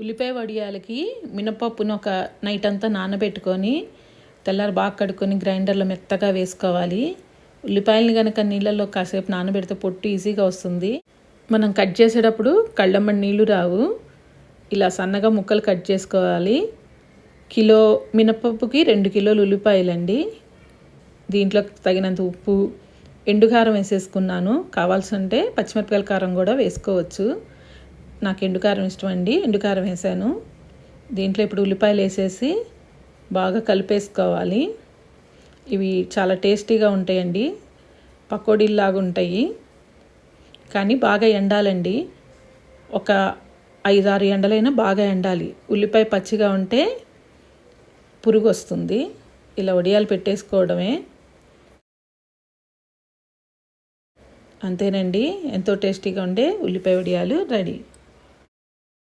ఉల్లిపాయ వడియాలకి మినపప్పును ఒక నైట్ అంతా నానబెట్టుకొని తెల్లారి బాగా కడుక్కొని గ్రైండర్లో మెత్తగా వేసుకోవాలి. ఉల్లిపాయలను కనుక నీళ్ళల్లో కాసేపు నానబెడితే పొట్టు ఈజీగా వస్తుంది. మనం కట్ చేసేటప్పుడు కళ్ళమ్మడి నీళ్ళు రావు. ఇలా సన్నగా ముక్కలు కట్ చేసుకోవాలి. కిలో మినపప్పుకి రెండు కిలోలు ఉల్లిపాయలండి. దీంట్లో తగినంత ఉప్పు ఎండుకారం వేసేసుకున్నాను. కావాల్సి ఉంటే పచ్చిమిరపకాయల కారం కూడా వేసుకోవచ్చు. నాకు ఎండుకారం ఇష్టం అండి ఎండుకారం వేసాను. దీంట్లో ఇప్పుడు ఉల్లిపాయలు వేసేసి బాగా కలిపేసుకోవాలి. ఇవి చాలా టేస్టీగా ఉంటాయండి పకోడీల్లాగా ఉంటాయి. కానీ బాగా ఎండాలండి. ఒక ఐదారు ఎండలైనా బాగా ఎండాలి. ఉల్లిపాయ పచ్చిగా ఉంటే పురుగు వస్తుంది. ఇలా వడియాలు పెట్టేసుకోవడమే. అంతేనండి. ఎంతో టేస్టీగా ఉండే ఉల్లిపాయ వడియాలు రెడీ.